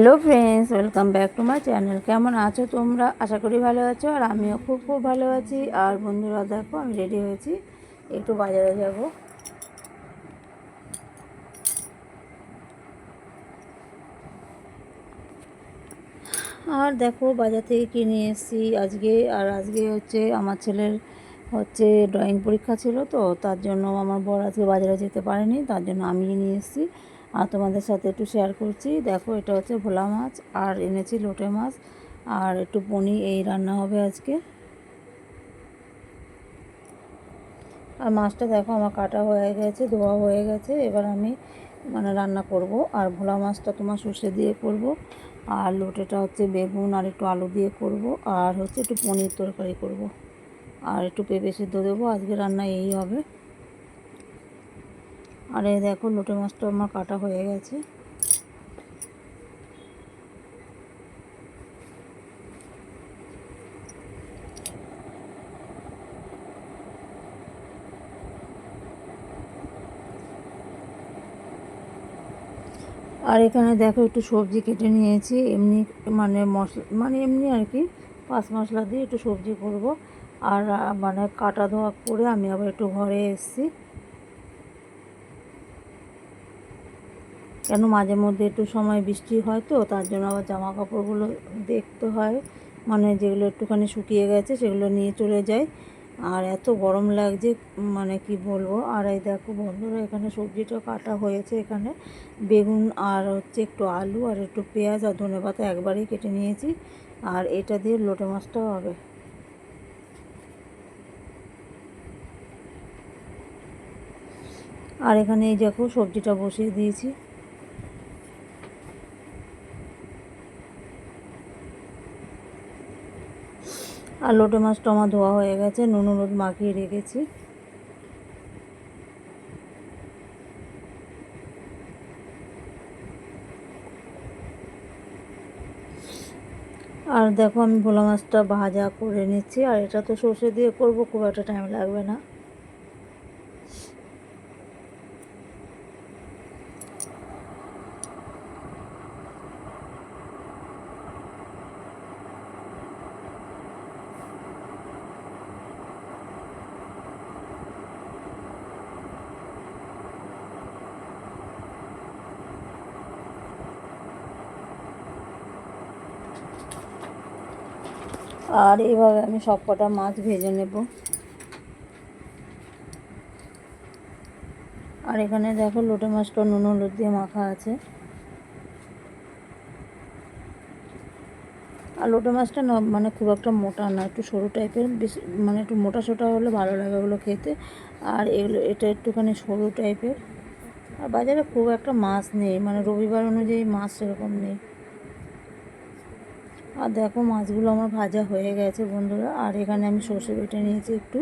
Hello friends welcome back to my channel কেমন আছো তোমরা? আশা করি ভালো আছো আর আমিও খুব খুব ভালো আছি। আর বন্ধুরা, দেখো, আমি রেডি হয়েছি। একটু বাজারে যাব। আর দেখো, বাজার থেকে কিনে এসেছি আজকে। আর আজকে হচ্ছে আমার ছেলের হচ্ছে ড্রয়িং পরীক্ষা ছিল তো, তার জন্য আমার বর আজকে বাজারে যেতে পারেনি, তার জন্য আমি নিয়ে এসেছি। আর তোমাদের সাথে একটু শেয়ার করছি। দেখো, এটা হচ্ছে ভোলা মাছ আর এনেছি লোটে মাছ। আর একটু পনির, এই রান্না হবে আজকে। আর মাছটা দেখো, আমার কাটা হয়ে গেছে, ধোয়া হয়ে গেছে। এবার আমি মানে রান্না করব। আর ভোলা মাছটা তোমার সর্ষে দিয়ে করব। আর লোটেটা হচ্ছে বেগুন আর একটু আলু দিয়ে করব। আর হচ্ছে একটু পনির তরকারি করব। আর একটু পেঁপে সিদ্ধ দেবো। আজকে রান্না এই হবে। আর এই দেখো লোটে মাছটা আমার কাটা হয়ে গেছে। আর এখানে দেখো একটু সবজি কেটে নিয়েছি, এমনি মানে মশলা মানে এমনি আর কি পাঁচ মশলা দিয়ে একটু সবজি করব। আর মানে কাটা ধোয়া করে আমি আবার একটু ঘরে এসেছি। কেন মাঝে মধ্যে একটু সময় বৃষ্টি হয় তো, তার জন্য আবার জামা কাপড়গুলো দেখতে হয়। মানে যেগুলো একটুখানি শুকিয়ে গেছে সেগুলো নিয়ে চলে যায় আর এত গরম লাগছে মানে কি বলব? আর এই দেখো বন্ধুরা, এখানে সবজিটা কাটা হয়েছে এখানে। বেগুন আর হচ্ছে একটু আলু আর একটু পেঁয়াজ আর ধনে পাতা একবারেই কেটে নিয়েছি। আর এটা দিয়ে লোটে মাছটাও হবে। আর এখানে এই দেখো সবজিটা বসিয়ে দিয়েছি। আর লোটে মাছটা আমার ধোয়া হয়ে গেছে, নুন হলুদ মাখিয়ে রেখেছি। আর দেখো আমি ভোলা মাছটা ভাজা করে নিচ্ছি, আর এটা তো সর্ষে দিয়ে করব, খুব একটা টাইম লাগবে না। আর এইভাবে আমি সব কটা মাছ ভেজে নেব। আর এখানে দেখো লোটে মাছটা নুন, হলুদ দিয়ে মাখা আছে। আর লোটে মাছটা না মানে খুব একটা মোটা না, একটু সরু টাইপের, বেশি মানে একটু মোটা সোটা হলে ভালো লাগে ওগুলো খেতে। আর এগুলো, এটা একটুখানি সরু টাইপের। আর বাজারে খুব একটা মাছ নেই মানে রবিবার অনুযায়ী মাছ সেরকম নেই। আর দেখো মাছগুলো আমার ভাজা হয়ে গেছে বন্ধুরা। আর এখানে আমি সর্ষে বেটে নিয়েছি একটু।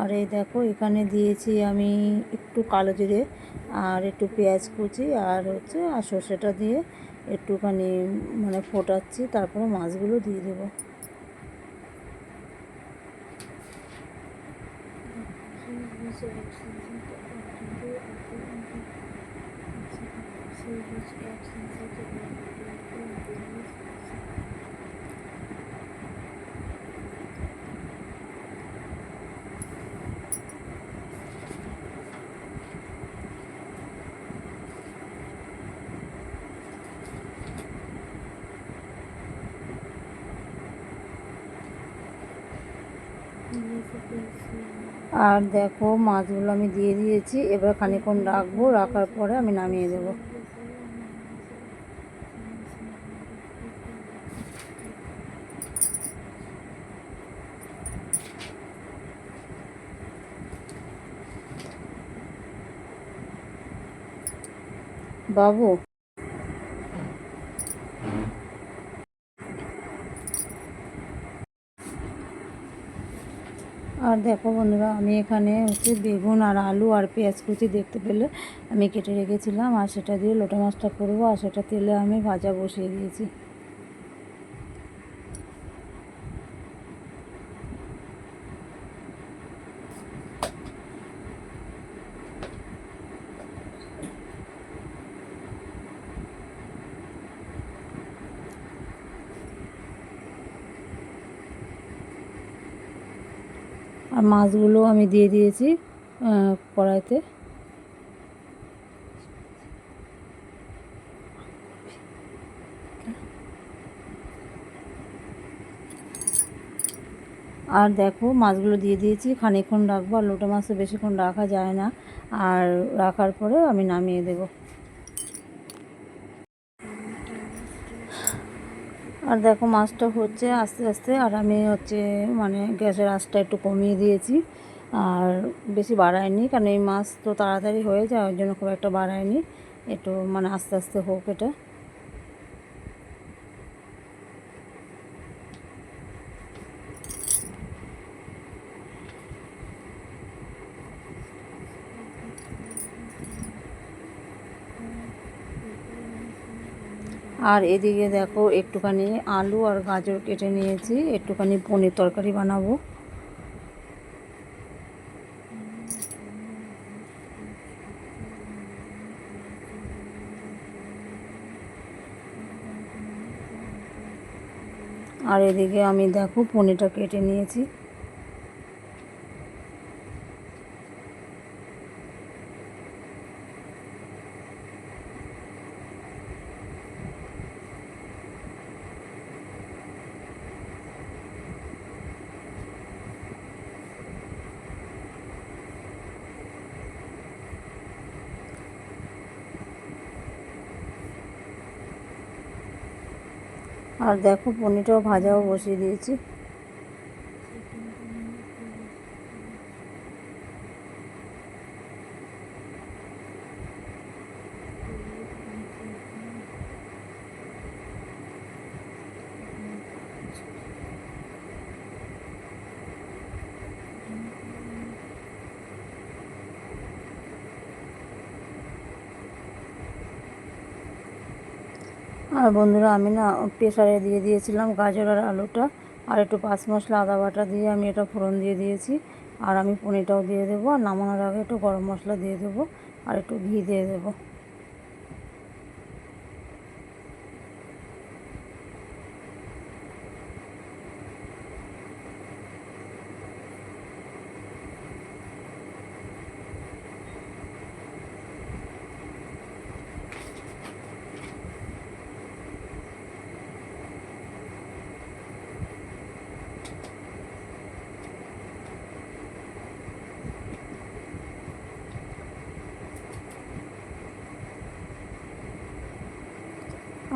আর এই দেখো, এখানে দিয়েছি আমি একটু কালো জিরে আর একটু পেঁয়াজ কুচি আর হচ্ছে, আর সর্ষেটা দিয়ে একটুখানি মানে ফোটাচ্ছি, তারপরে মাছগুলো দিয়ে দেবো। আর দেখো, মাছগুলো আমি দিয়ে দিয়েছি। এবার খানিক্ষণ রাখব, রাখার পরে আমি নামিয়ে দেবো। বাবু আর দেখো বন্ধুরা, আমি এখানে হচ্ছে বেগুন আর আলু আর পেঁয়াজ কুচি দেখতে পেলে আমি কেটে রেখেছিলাম, আর সেটা দিয়ে লোটা মাছটা করব, আর সেটা তেলে আমি ভাজা বসিয়ে দিয়েছি। আর মাছগুলো আমি দিয়ে দিয়েছি কড়াইতে। আর দেখো, মাছগুলো দিয়ে দিয়েছি, খানিকক্ষণ রাখব, আর লোটা মাছ তো বেশিক্ষণ রাখা যায় না। আর রাখার পরে আমি নামিয়ে দেব। আর দেখো মাছটা হচ্ছে আস্তে আস্তে, আর আমি হচ্ছে মানে গ্যাসের আঁচটা একটু কমিয়ে দিয়েছি, আর বেশি বাড়ায়নি, কারণ এই মাছ তো তাড়াতাড়ি হয়ে যায়, ওই জন্য খুব একটা বাড়ায়নি, একটু মানে আস্তে আস্তে হোক এটা। আর এদিকে দেখো একটুখানি আলু আর গাজর কেটে নিয়েছি, একটুখানি পনির তরকারি বানাবো। আর এদিকে আমি দেখো পনিরটা কেটে নিয়েছি। আর দেখো পনিরটাও ভাজাও বসিয়ে দিয়েছি। আর বন্ধুরা, আমি না প্রেশারে দিয়ে দিয়েছিলাম গাজর আর আলুটা, আর একটু পাঁচ মশলা আদা বাটা দিয়ে আমি এটা ফোড়ন দিয়ে দিয়েছি। আর আমি পনিরটাও দিয়ে দেবো, আর নামানোর আগে একটু গরম মশলা দিয়ে দেবো, আর একটু ঘি দিয়ে দেবো।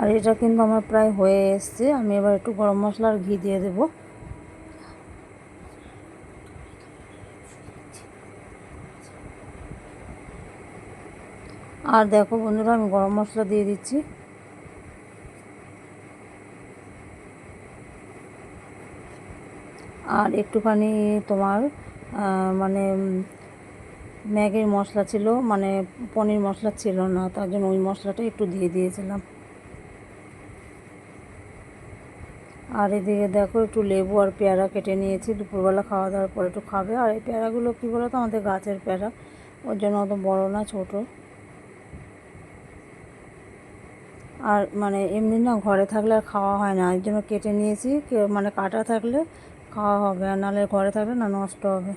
আর এটা কিন্তু আমার প্রায় হয়ে এসছে। আমি এবার একটু গরম মশলা আর ঘি দিয়ে দেবো। আর দেখো বন্ধুরা, আমি গরম মশলা দিয়ে দিচ্ছি। আর একটুখানি তোমার মানে ম্যাগির মশলা ছিল মানে পনির মশলা ছিল না, তার জন্য ওই মশলাটা একটু দিয়ে দিয়েছিলাম। আর এদিকে দেখো একটু লেবু আর পেয়ারা কেটে নিয়েছি, দুপুরবেলা খাওয়া দাওয়ার পরে একটু খাবে। আর এই পেয়ারাগুলো কী বলো তো আমাদের গাছের পেয়ারা, ওর জন্য অত বড় না, ছোট। আর মানে এমনি না ঘরে থাকলে আর খাওয়া হয় না, এর জন্য কেটে নিয়েছি। মানে কাটা থাকলে খাওয়া হবে, আর নাহলে ঘরে থাকলে না, নষ্ট হবে।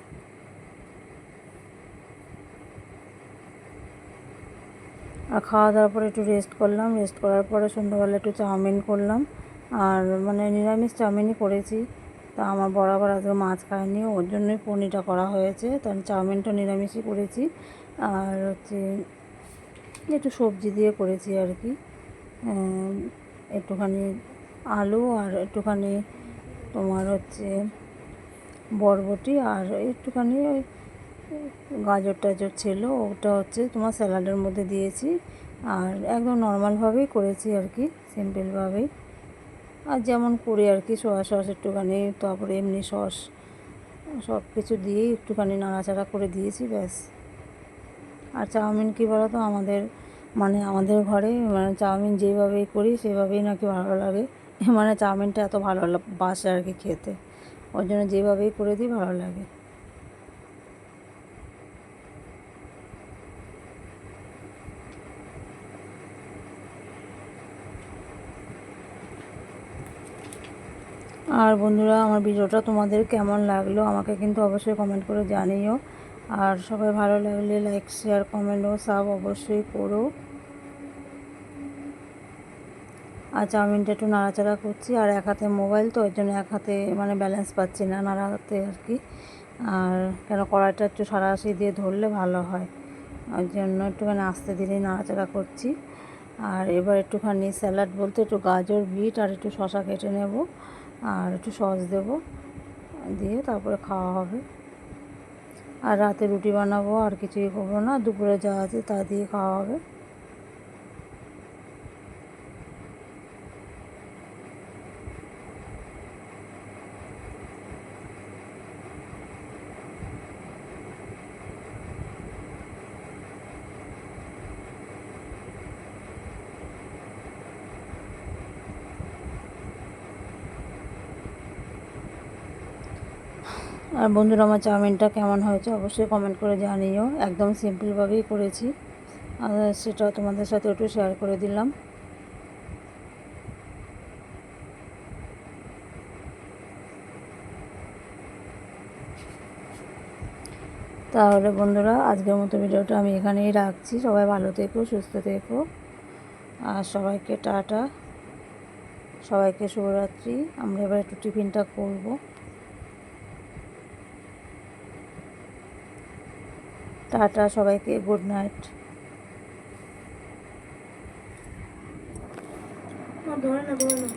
আর খাওয়া দাওয়ার পরে একটু রেস্ট করলাম রেস্ট করার পরে সন্ধ্যাবেলা একটু চাউমিন করলাম। আর মানে নিরামিষ চাউমিনই করেছি। তা আমার বরাবর আজকে মাছ খায়নি, ওর জন্যই পনিরটা করা হয়েছে। তার চাউমিনটা নিরামিষই করেছি। আর হচ্ছে একটু সবজি দিয়ে করেছি আর কি। একটুখানি আলু আর একটুখানি তোমার হচ্ছে বরবটি আর একটুখানি ওই গাজর টাজর ছিল। ওটা হচ্ছে তোমার স্যালাডের মধ্যে দিয়েছি। আর একদম নর্মালভাবেই করেছি আর কি, সিম্পলভাবেই। আর যেমন করে আর কি সোয়া সস একটুখানি, তারপরে এমনি সস, সব কিছু দিয়েই একটুখানি নাড়াচাড়া করে দিয়েছি, ব্যাস। আর চাউমিন কী বলো তো আমাদের মানে আমাদের ঘরে মানে চাউমিন যেভাবেই করি সেভাবেই নাকি ভালো লাগে। মানে চাউমিনটা এত ভালো বাসে আর কি খেতে। ওই জন্য যেভাবেই করে দিই ভালো লাগে। আর বন্ধুরা, আমার ভিডিওটা তোমাদের কেমন লাগল আমাকে কিন্তু অবশ্যই কমেন্ট করে জানিও। আর সবাই ভালো লাগলে লাইক শেয়ার কমেন্ট ও সাব অবশ্যই করো। আর চাউমিনটা একটু নাড়াচাড়া করছি, আর এক হাতে মোবাইল তো, ওই জন্য এক হাতে মানে ব্যালেন্স পাচ্ছি না, নাড়াতে আর কি। আর কেন কড়াইটা একটু সারাশি দিয়ে ধরলে ভালো হয়, ওই জন্য একটুখানি আস্তে ধীরে নাড়াচাড়া করছি। আর এবার একটুখানি স্যালাড বলতে একটু গাজর, বিট আর একটু শশা কেটে নেব। আর একটু সস দেব, দিয়ে তারপরে খাওয়া হবে। আর রাতে রুটি বানাবো, আর কিছুই করব না, দুপুরে যা আছে তা দিয়ে খাওয়া হবে। আর বন্ধুরা, আমার চাউমিনটা কেমন হয়েছে অবশ্যই কমেন্ট করে জানিও। একদম সিম্পলভাবেই করেছি। আর সেটাও তোমাদের সাথে একটু শেয়ার করে দিলাম। তাহলে বন্ধুরা, আজকের মতো ভিডিওটা আমি এখানেই রাখছি। সবাই ভালো থেকো, সুস্থ থেকো। আর সবাইকে টাটা। সবাইকে শুভরাত্রি। আমরা এবার একটু টিফিনটা করব। টাটা সবাইকে গুড নাইট। ধরে না ধরে না।